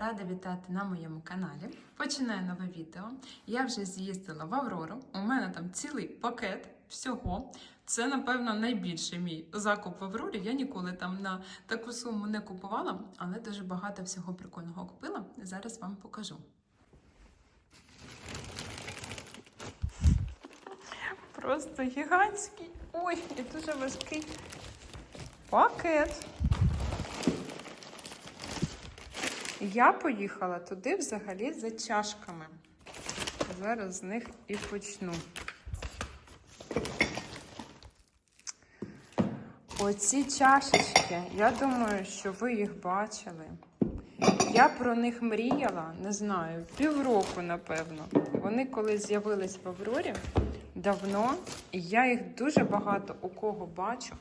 Рада вітати на моєму каналі. Починаю нове відео. Я вже з'їздила в Аврору. У мене там цілий пакет всього. Це, напевно, найбільший мій закуп в Аврорі. Я ніколи там на таку суму не купувала, але дуже багато всього прикольного купила. Зараз вам покажу. Просто гігантський. Ой, і дуже важкий пакет. Я поїхала туди взагалі за чашками. Зараз з них і почну. Оці чашечки, я думаю, що ви їх бачили. Я про них мріяла, не знаю, півроку, напевно. Вони коли з'явились в Аврорі давно, і я їх дуже багато у кого бачу,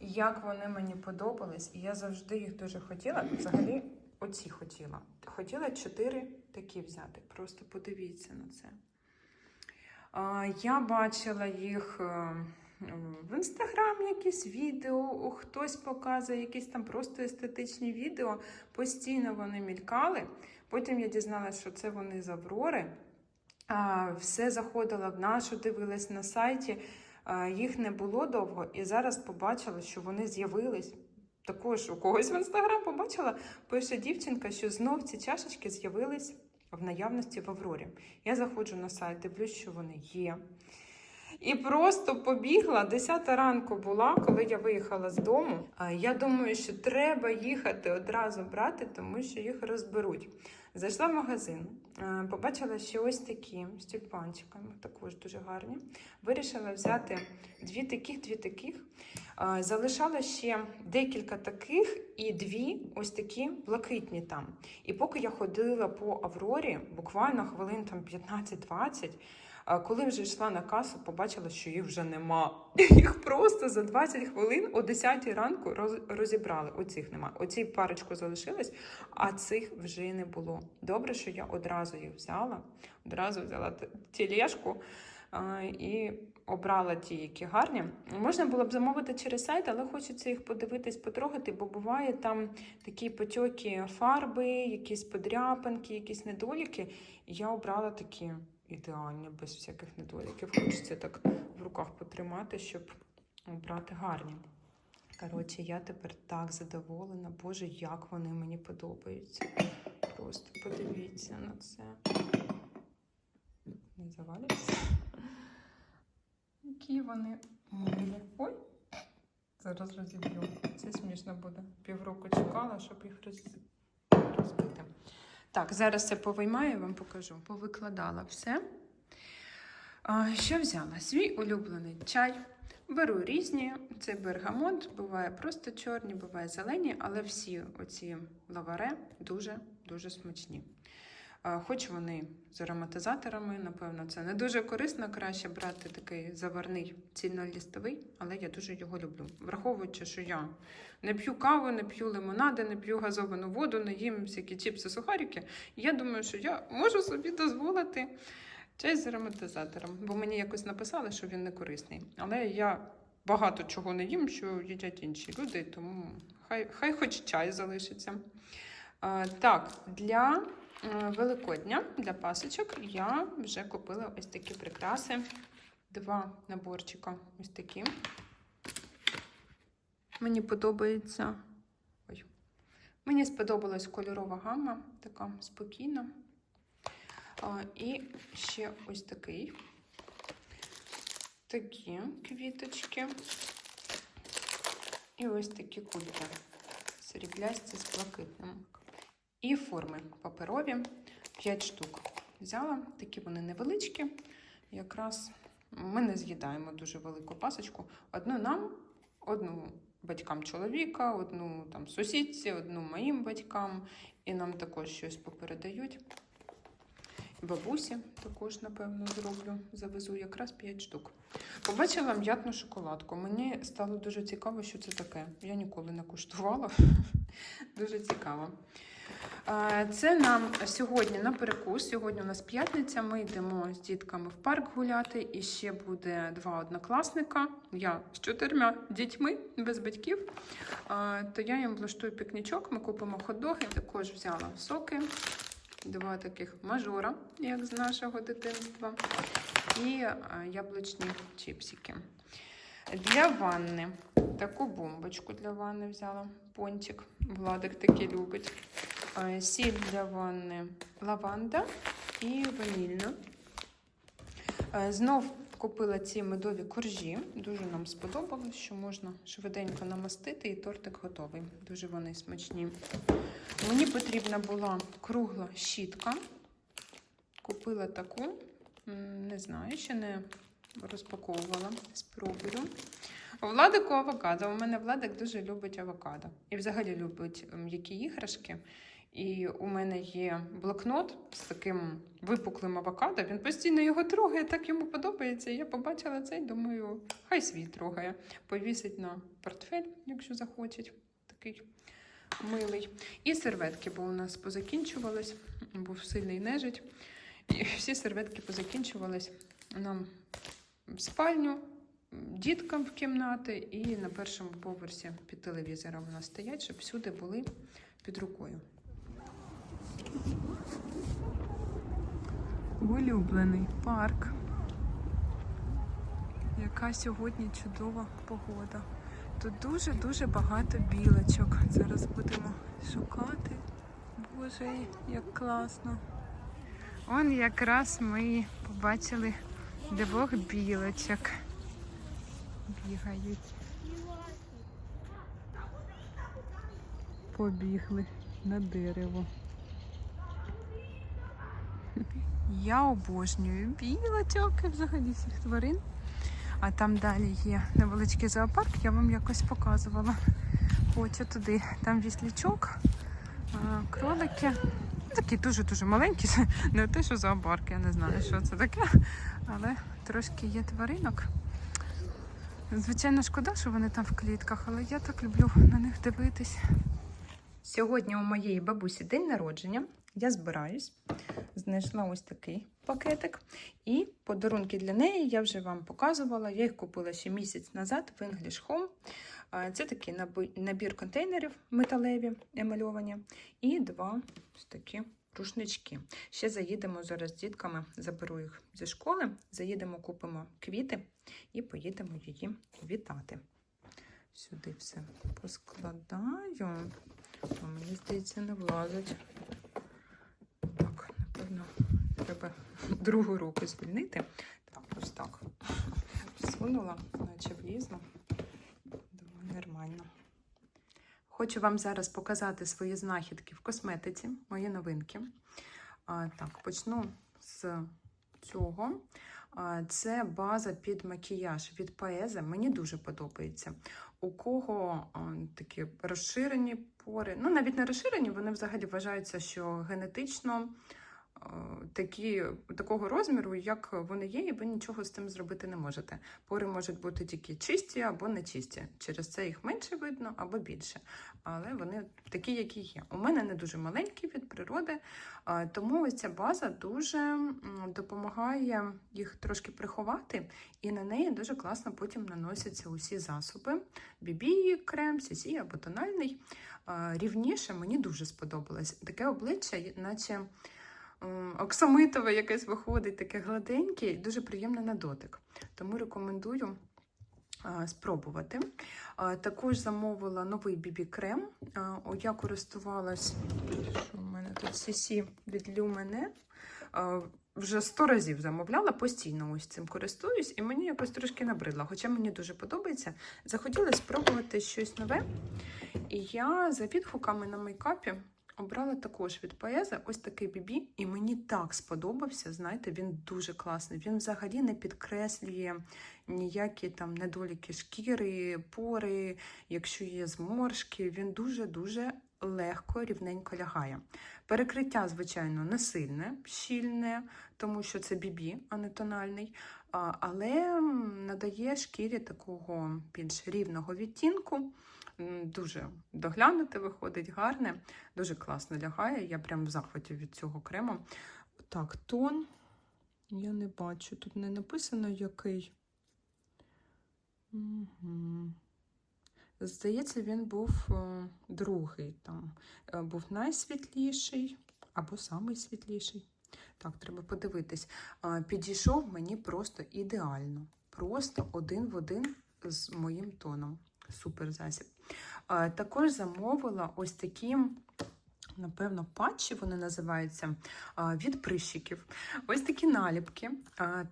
і як вони мені подобались, і я завжди їх дуже хотіла. Взагалі, оці хотіла. Хотіла чотири такі взяти. Просто подивіться на це. Я бачила їх е, в інстаграм якісь відео, хтось показує якісь там просто естетичні відео. Постійно вони мількали. Потім я дізналася, що це вони з Аврори. Все заходила в нашу, дивилась на сайті. Їх не було довго, і зараз побачила, що вони з'явились. Також у когось в інстаграм побачила, пише дівчинка, що знов ці чашечки з'явились в наявності в Аврорі. Я заходжу на сайт, дивлюсь, що вони є. І просто побігла. 10 ранку була, коли я виїхала з дому. Я думаю, що треба їхати одразу брати, тому що їх розберуть. Зайшла в магазин, е, побачила, ще ось такі з тюльпанчиками, також дуже гарні. Вирішила взяти дві таких, дві таких. Е, Залишала ще декілька таких і дві ось такі блакитні там. І поки я ходила по Аврорі, буквально хвилин там 15-20, коли вже йшла на касу, побачила, що їх вже нема. Їх просто за 20 хвилин о 10 ранку розібрали. Оцих нема. Оці парочку залишилось, а цих вже не було. Добре, що я одразу їх взяла, одразу взяла т- тележку а, і обрала ті, які гарні. Можна було б замовити через сайт, але хочеться їх подивитись, потрогати, бо буває там такі потьоки фарби, якісь подряпинки, якісь недоліки. Я обрала такі ідеальні, без всяких недоліків. Хочеться так в руках потримати, щоб обрати гарні. Коротше, я тепер так задоволена. Боже, як вони мені подобаються. Просто подивіться на це. Не завалюється. Які вони милі. Ой! Зараз розіб'ю. Це смішно буде. Півроку чекала, щоб їх роз... Так, зараз я повиймаю вам покажу. Повикладала все. А, що взяла? Свій улюблений чай. Беру різні. Це бергамот, буває просто чорні, буває зелені, але всі оці лаваре дуже-дуже смачні. Хоч вони з ароматизаторами, напевно, це не дуже корисно. Краще брати такий заварний цільнолістовий, але я дуже його люблю. Враховуючи, що я не п'ю каву, не п'ю лимонади, не п'ю газовану воду, не їм всякі чіпси, сухарики. Я думаю, що я можу собі дозволити чай з ароматизатором, бо мені якось написали, що він не корисний. Але я багато чого не їм, що їдять інші люди, тому хай, хай хоч чай залишиться. Так, для Великодня, для пасочок, я вже купила ось такі прикраси. Два наборчика ось такі. Мені подобається. Ой. Мені сподобалась кольорова гама, така спокійна. І ще ось такий. Такі квіточки. І ось такі кульки. Сріблясті з блакитним. І форми паперові 5 штук. Взяла, такі вони невеличкі. Якраз ми не з'їдаємо дуже велику пасочку. Одну нам, одну батькам чоловіка, одну там сусідці, одну моїм батькам, і нам також щось попередають. бабусі також, напевно, зроблю. Завезу якраз 5 штук. Побачила м'ятну шоколадку. Мені стало дуже цікаво, що це таке. Я ніколи не куштувала. дуже цікаво. Це нам сьогодні на перекус. Сьогодні у нас п'ятниця. Ми йдемо з дітками в парк гуляти. І ще буде два однокласника. Я з чотирма дітьми без батьків. То я їм влаштую пікнічок. Ми купимо хот-доги. Також взяла соки. Два таких мажора, як з нашого дитинства, і яблучні чіпсики. Для ванни таку бомбочку для ванни взяла. Пончик. Владик такий любить. А, Сіль для ванни лаванда і ванільна. А, Знов купила ці медові коржі. Дуже нам сподобалось, що можна швиденько намастити, і тортик готовий. Дуже вони смачні. Мені потрібна була кругла щітка. Купила таку. Не знаю, ще не розпаковувала. Спробую. Владику авокадо. У мене Владик дуже любить авокадо. І взагалі любить м'які іграшки. І у мене є блокнот з таким випуклим авокадо. Він постійно його трогає, так йому подобається. Я побачила це і думаю, хай свій трогає. Повісить на портфель, якщо захочуть. Такий милий. І серветки, бо у нас позакінчувались, був сильний нежить. І всі серветки позакінчувались нам в спальню, діткам в кімнати і на першому поверсі під телевізором у нас стоять, щоб всюди були під рукою. Улюблений парк. Яка сьогодні чудова погода. Тут дуже-дуже багато білочок. Зараз будемо шукати. Боже, як класно. Он якраз ми побачили двох білочок. Бігають. Побігли на дерево. Я обожнюю білочок і взагалі всіх тварин. А там далі є невеличкий зоопарк, я вам якось показувала. Хочу туди. Там віслічок, кролики. Такі дуже-дуже маленькі. Не те, що зоопарк, я не знаю, що це таке. Але трошки є тваринок. Звичайно, шкода, що вони там в клітках, але я так люблю на них дивитись. Сьогодні у моєї бабусі день народження. Я збираюсь. Знайшла ось такий пакетик. І подарунки для неї я вже вам показувала. Я їх купила ще місяць назад в English Home. Це такий набір контейнерів металеві, емальовані, і два ось такі рушнички. Ще заїдемо зараз з дітками, заберу їх зі школи, заїдемо, купимо квіти і поїдемо її вітати. Сюди все поскладаю. Мені здається, не влазить. Напевно, треба другу руку звільнити. Так, ось так. Всунула, наче влізла. Думаю, нормально. Хочу вам зараз показати свої знахідки в косметиці, мої новинки. А, так, почну з цього. А, Це база під макіяж від Паеза. Мені дуже подобається. У кого а, такі розширені пори, ну навіть не розширені, вони взагалі вважаються, що генетично такі, такого розміру, як вони є, і ви нічого з цим зробити не можете. Пори можуть бути тільки чисті або нечисті. Через це їх менше видно або більше. Але вони такі, які є. У мене не дуже маленькі від природи, тому ось ця база дуже допомагає їх трошки приховати, і на неї дуже класно потім наносяться усі засоби. Бібі, крем, сісі або тональний. Рівніше мені дуже сподобалось. Таке обличчя, наче оксамитове якесь виходить, таке гладеньке і дуже приємне на дотик. Тому рекомендую спробувати. Також замовила новий бібі-крем. Я користувалась, що в мене тут CC від. А, Вже сто разів замовляла, постійно ось цим користуюсь, і мені якось трошки набридло. Хоча мені дуже подобається. Захотіла спробувати щось нове. І я за відгуками на мейкапі обрала також від Паеза ось такий бібі, і мені так сподобався. Знаєте, він дуже класний. Він взагалі не підкреслює ніякі там недоліки шкіри, пори, якщо є зморшки, він дуже-дуже легко, рівненько лягає. Перекриття, звичайно, не сильне, щільне, тому що це бібі, а не тональний. Але надає шкірі такого більш рівного відтінку. Дуже доглянути виходить, гарне, дуже класно лягає. Я прям в захваті від цього крему. Так, тон. Я не бачу. Тут не написано який. Угу. Здається, він був е, другий. Там е, був найсвітліший або самий світліший. Так, треба подивитись. Підійшов мені просто ідеально. Просто один в один з моїм тоном. Супер засіб. Також замовила ось такі, напевно, патчі вони називаються від прищиків. Ось такі наліпки.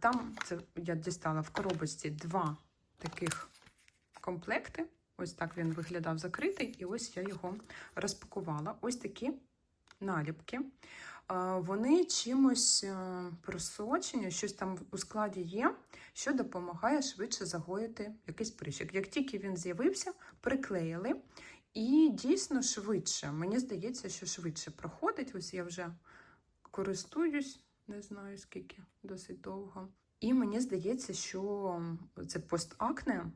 Там це я дістала в коробочці два таких комплекти. Ось так він виглядав закритий, і ось я його розпакувала. Ось такі наліпки. Вони чимось е, просочені, щось там у складі є, що допомагає швидше загоїти якийсь прищик. Як тільки він з'явився, приклеїли. І дійсно швидше. Мені здається, що швидше проходить. Ось я вже користуюсь, не знаю скільки, досить довго. І мені здається, що це постакне,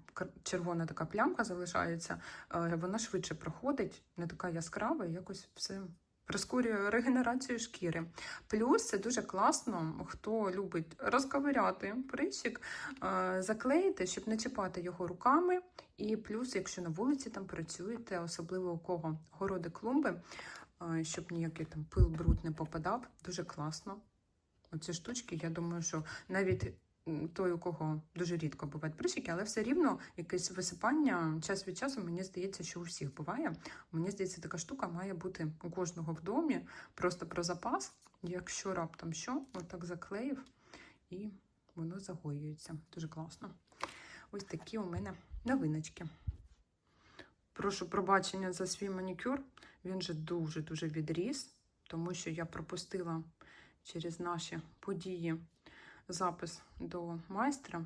червона така плямка залишається, е, вона швидше проходить, не така яскрава, якось все прискорює регенерацію шкіри. Плюс це дуже класно, хто любить розковиряти прищик, е, заклеїти, щоб не чіпати його руками. І плюс, якщо на вулиці там працюєте, особливо у кого городи клумби, е, щоб ніякий там пил, бруд не попадав, дуже класно. Оці штучки, я думаю, що навіть той, у кого дуже рідко бувають прищики, але все рівно якесь висипання час від часу, мені здається, що у всіх буває. Мені здається, така штука має бути у кожного в домі, просто про запас. Якщо раптом що, отак заклеїв, і воно загоюється. Дуже класно. Ось такі у мене новиночки. Прошу пробачення за свій манікюр. Він же дуже-дуже відріс, тому що я пропустила через наші події запис до майстра.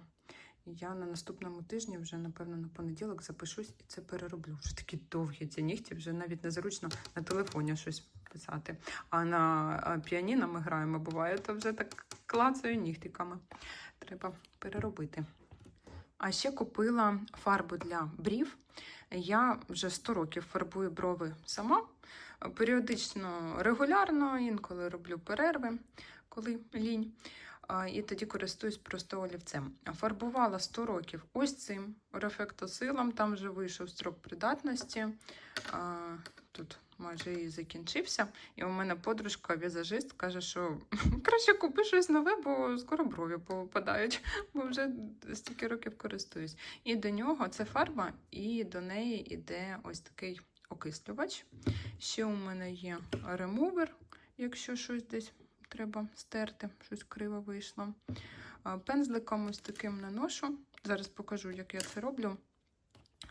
І Я на наступному тижні, вже, напевно, на понеділок запишусь і це перероблю. Вже такі довгі ці нігті, вже навіть незручно на телефоні щось писати. А на піаніно ми граємо, буває, то вже так клацаю нігтиками. Треба переробити. А ще купила фарбу для брів. Я вже 100 років фарбую брови сама. Періодично регулярно, інколи роблю перерви, коли лінь. І тоді користуюсь просто олівцем. Фарбувала 100 років ось цим рефектосилом. Там вже вийшов строк придатності. Тут майже і закінчився. І у мене подружка, візажист, каже, що краще купи щось нове, бо скоро брові повипадають, бо вже стільки років користуюсь. І до нього це фарба, і до неї йде ось такий окислювач. Ще у мене є ремувер, якщо щось десь треба стерти, щось криво вийшло. Пензликом ось таким наношу. Зараз покажу, як я це роблю.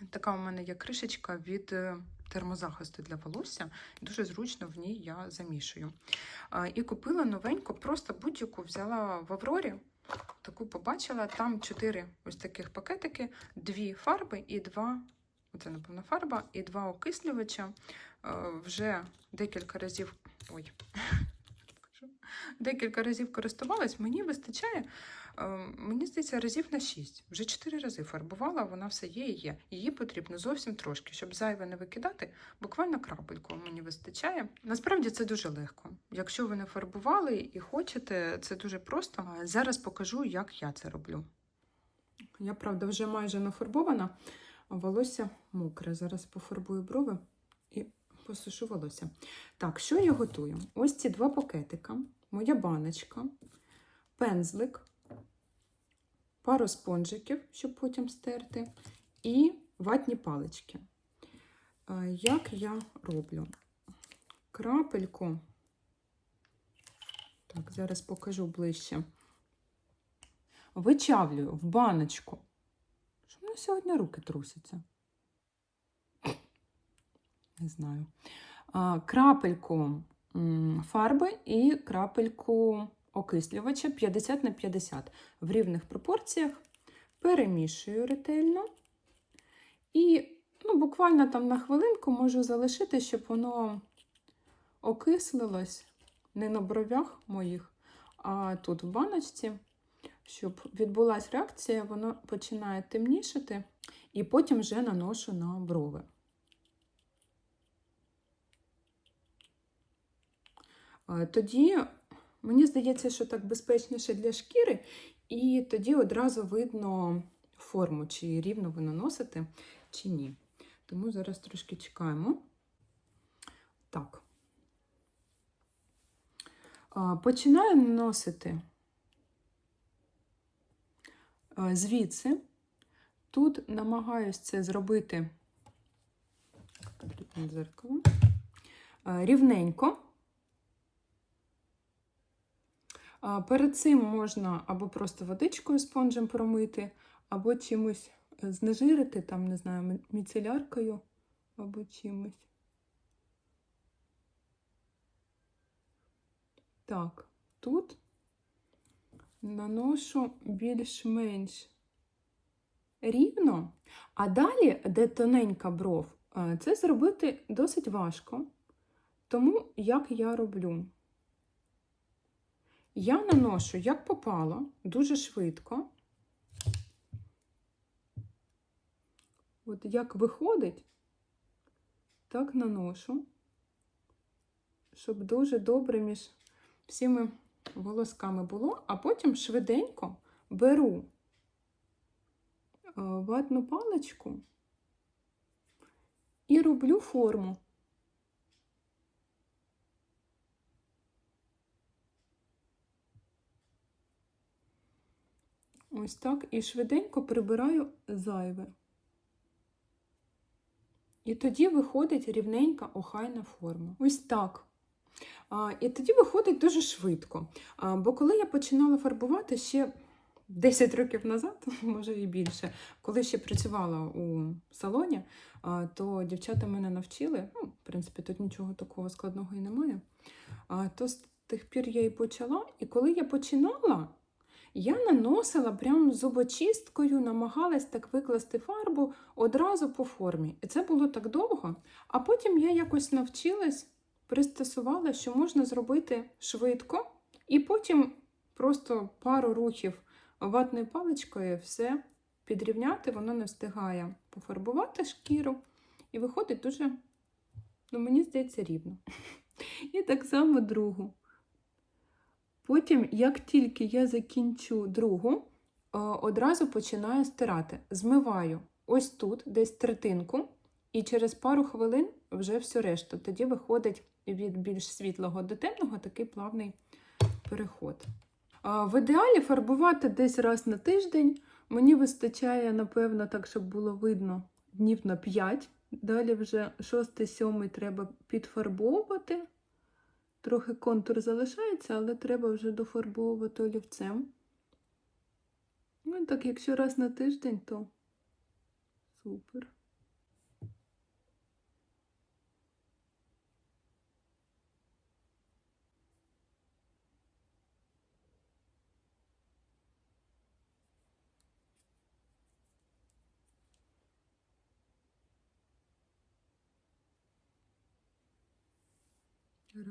Така у мене є кришечка від е, термозахисту для волосся. Дуже зручно в ній я замішую. І купила новеньку, просто будь-яку взяла в Аврорі. Таку побачила. Там чотири ось таких пакетики, дві фарби і два. Оце, напевно, фарба і два окислювача. Вже декілька разів. Ой. покажу. Декілька разів користувалась, мені вистачає, е, мені здається, разів на 6. Вже 4 рази фарбувала, вона все є і є. Її потрібно зовсім трошки, щоб зайве не викидати, буквально крапельку мені вистачає. Насправді це дуже легко. Якщо ви не фарбували і хочете, це дуже просто. Зараз покажу, як я це роблю. Я, правда, вже майже нафарбована, а волосся мокре. Зараз пофарбую брови посушу волосся. Так, що я готую? Ось ці два пакетика, моя баночка, пензлик, пару спонжиків, щоб потім стерти, і ватні палички. Як я роблю? Крапельку. Так, зараз покажу ближче. Вичавлюю в баночку. Що в мене сьогодні руки трусяться? Не знаю. Крапельку фарби і крапельку окислювача 50 на 50 в рівних пропорціях. перемішую ретельно. І ну, буквально там на хвилинку можу залишити, щоб воно окислилось не на бровях моїх, а тут в баночці, щоб відбулася реакція, воно починає темнішати, і потім вже наношу на брови. Тоді мені здається, що так безпечніше для шкіри, і тоді одразу видно форму, чи рівно ви наносите, чи ні. Тому зараз трошки чекаємо. Так. Починаю наносити звідси. Тут намагаюсь це зробити дзеркало. Рівненько. А, Перед цим можна або просто водичкою спонжем промити, або чимось знежирити, там, не знаю, міцеляркою або чимось. Так, тут наношу більш-менш рівно, а далі, де тоненька бров, е, це зробити досить важко. Тому як я роблю? Я наношу як попало, дуже швидко. От як виходить, так наношу, щоб дуже добре між всіми волосками було, а потім швиденько беру е, ватну паличку і роблю форму. Ось так і швиденько прибираю зайве. І тоді виходить рівненька охайна форма. Ось так. А, і тоді виходить дуже швидко. А, бо коли я починала фарбувати ще 10 років назад, може і більше, коли ще працювала у салоні, а, то дівчата мене навчили. Ну, в принципі, тут нічого такого складного і немає. А, то з тих пір я і почала. І коли я починала, я наносила прям зубочисткою, намагалась так викласти фарбу одразу по формі. І це було так довго. А потім я якось навчилась, пристосувала, що можна зробити швидко, і потім просто пару рухів ватною паличкою все підрівняти, воно не встигає пофарбувати шкіру. І виходить дуже, ну, мені здається, рівно. І так само другу. Потім, як тільки я закінчу другу, е, одразу починаю стирати. Змиваю ось тут, десь третинку, і через пару хвилин вже всю решту. Тоді виходить від більш світлого до темного такий плавний переход. В ідеалі фарбувати десь раз на тиждень. Мені вистачає, напевно, так, щоб було видно днів на 5. Далі вже 6-7 треба підфарбовувати. Трохи контур залишається, але треба вже дофарбовувати олівцем. Ну, так, якщо раз на тиждень, то супер.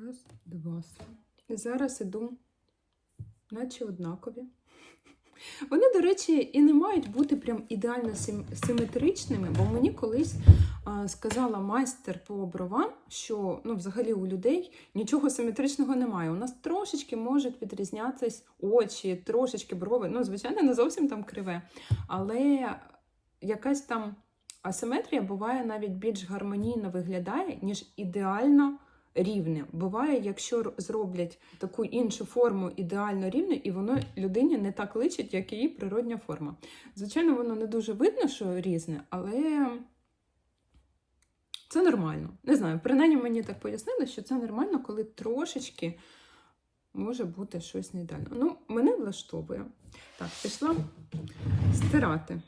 Раз, два. І зараз іду, наче однакові. Вони, до речі, і не мають бути прям ідеально сим- симетричними, бо мені колись а, сказала майстер по бровам, що ну, взагалі у людей нічого симетричного немає. У нас трошечки можуть відрізнятися очі, трошечки брови. Ну, звичайно, не зовсім там криве, але якась там асиметрія буває навіть більш гармонійно виглядає, ніж ідеально рівне. Буває, якщо зроблять таку іншу форму ідеально рівну, і воно людині не так личить, як її природня форма. Звичайно, воно не дуже видно, що різне, але це нормально. Не знаю, принаймні мені так пояснили, що це нормально, коли трошечки може бути щось не ідеально. Ну, мене влаштовує. Так, пішла стирати.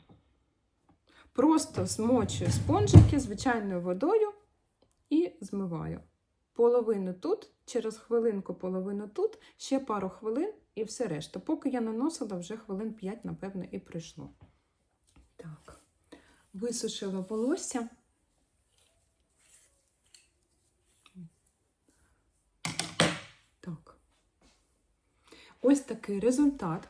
Просто змочую спонжики звичайною водою і змиваю. Половину тут, через хвилинку половину тут, ще пару хвилин і все решта. Поки я наносила, вже хвилин 5, напевно, і пройшло. Так, висушила волосся. Так. Ось такий результат.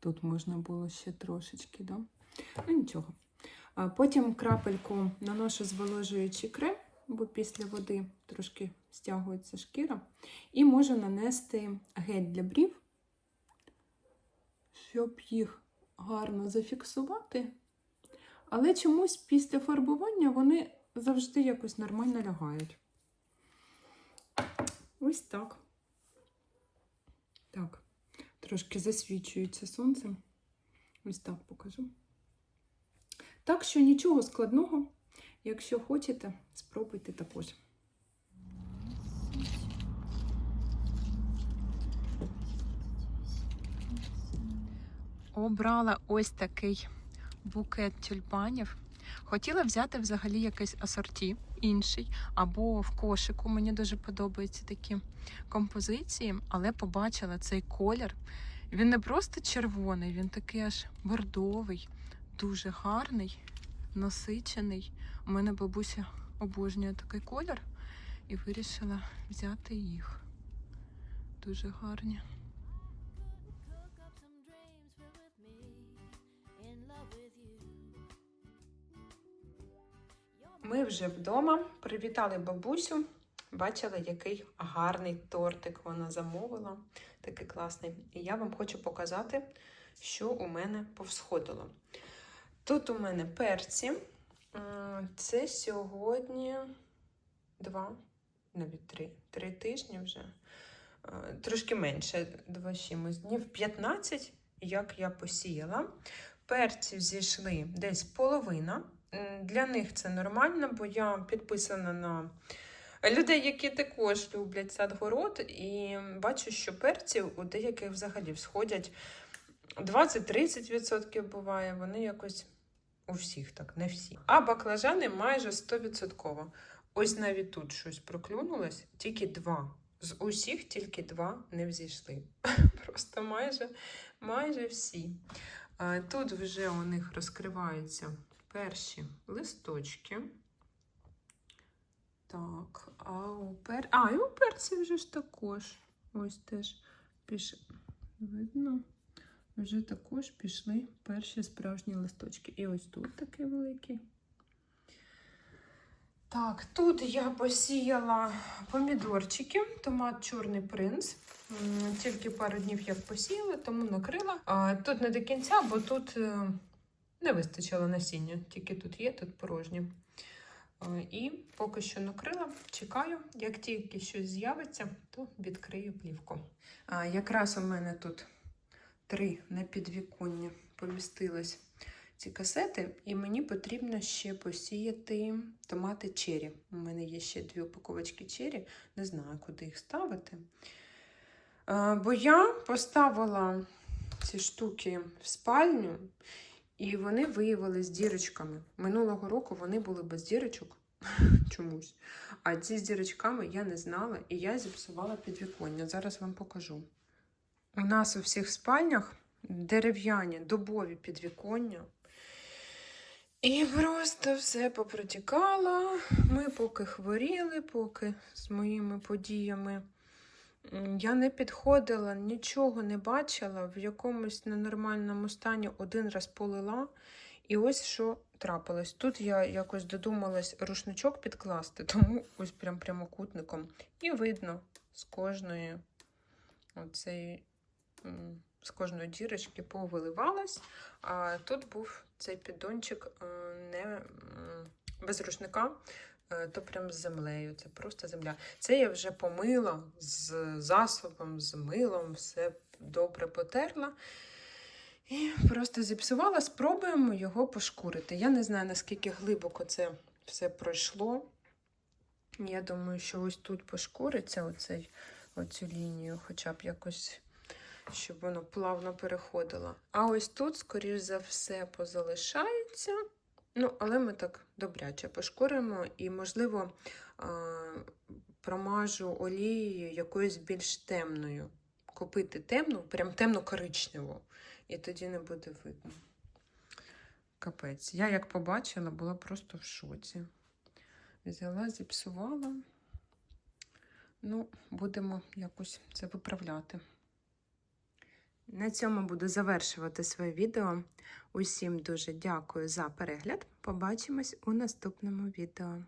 Тут можна було ще трошечки, да? Ну нічого. Потім крапельку наношу зволожуючий крем, бо після води трошки стягується шкіра. І можу нанести гель для брів, щоб їх гарно зафіксувати. Але чомусь після фарбування вони завжди якось нормально лягають. Ось так. Так, трошки засвічується сонцем. Ось так покажу. Так що нічого складного. Якщо хочете, спробуйте також. Обрала ось такий букет тюльпанів. Хотіла взяти взагалі якийсь асорті інший, або в кошику. Мені дуже подобаються такі композиції, але побачила цей колір. Він не просто червоний, він такий аж бордовий, дуже гарний, насичений. У мене бабуся обожнює такий колір і вирішила взяти їх. Дуже гарні. Ми вже вдома привітали бабусю. Бачили, який гарний тортик вона замовила. Такий класний. І я вам хочу показати, що у мене повсходило. Тут у мене перці. Це сьогодні два, навіть три, три тижні вже. Е, Трошки менше, два чимось днів 15, як я посіяла. Перців зійшли десь половина. Для них це нормально, бо я підписана на людей, які також люблять садгород, і бачу, що перців у деяких взагалі всходять 20-30% буває, вони якось у всіх так, не всі. А баклажани майже 100%. Ось навіть тут щось проклюнулось, тільки два. З усіх тільки два не взійшли. Просто майже, майже всі. Тут вже у них розкриваються перші листочки. Так, а у пер... А, і у перці вже ж також. Ось теж піш... видно. Вже також пішли перші справжні листочки. І ось тут такий великий. Так, тут я посіяла помідорчики, томат Чорний принц. Тільки пару днів як посіяла, тому накрила. А, тут не до кінця, бо тут е, не вистачило насіння. Тільки тут є, тут порожні. Е, І поки що накрила, чекаю. Як тільки щось з'явиться, то відкрию плівку. А, якраз у мене тут три на підвіконня помістились ці касети, і мені потрібно ще посіяти томати чері. У мене є ще дві упаковочки чері, не знаю, куди їх ставити. Бо я поставила ці штуки в спальню, і вони виявилися дірочками. Минулого року вони були без дірочок чомусь. А ці з дірочками я не знала, і я зіпсувала підвіконня. Зараз вам покажу. У нас у всіх спальнях дерев'яні дубові підвіконня. І просто все попротікало. Ми поки хворіли, поки з моїми подіями. Я не підходила, нічого не бачила, в якомусь ненормальному стані один раз полила. І ось що трапилось. Тут я якось додумалась рушничок підкласти, тому ось прям прямокутником. І видно з кожної оцеї, з кожної дірочки повиливалась. А тут був цей піддончик е, не без рушника, е, то прям з землею. Це просто земля. Це я вже помила з засобом, з милом, все добре потерла. І просто зіпсувала, спробуємо його пошкурити. Я не знаю, наскільки глибоко це все пройшло. Я думаю, що ось тут пошкуриться оцей, оцю лінію, хоча б якось, щоб воно плавно переходило. А ось тут, скоріш за все, позалишається. Ну, але ми так добряче пошкуримо і, можливо, промажу олією якоюсь більш темною купити темну, прям темно-коричневу, і тоді не буде видно. Капець. Я як побачила, була просто в шоці. Взяла, зіпсувала. Ну, будемо якось це виправляти. На цьому буду завершувати своє відео. Усім дуже дякую за перегляд. Побачимось у наступному відео.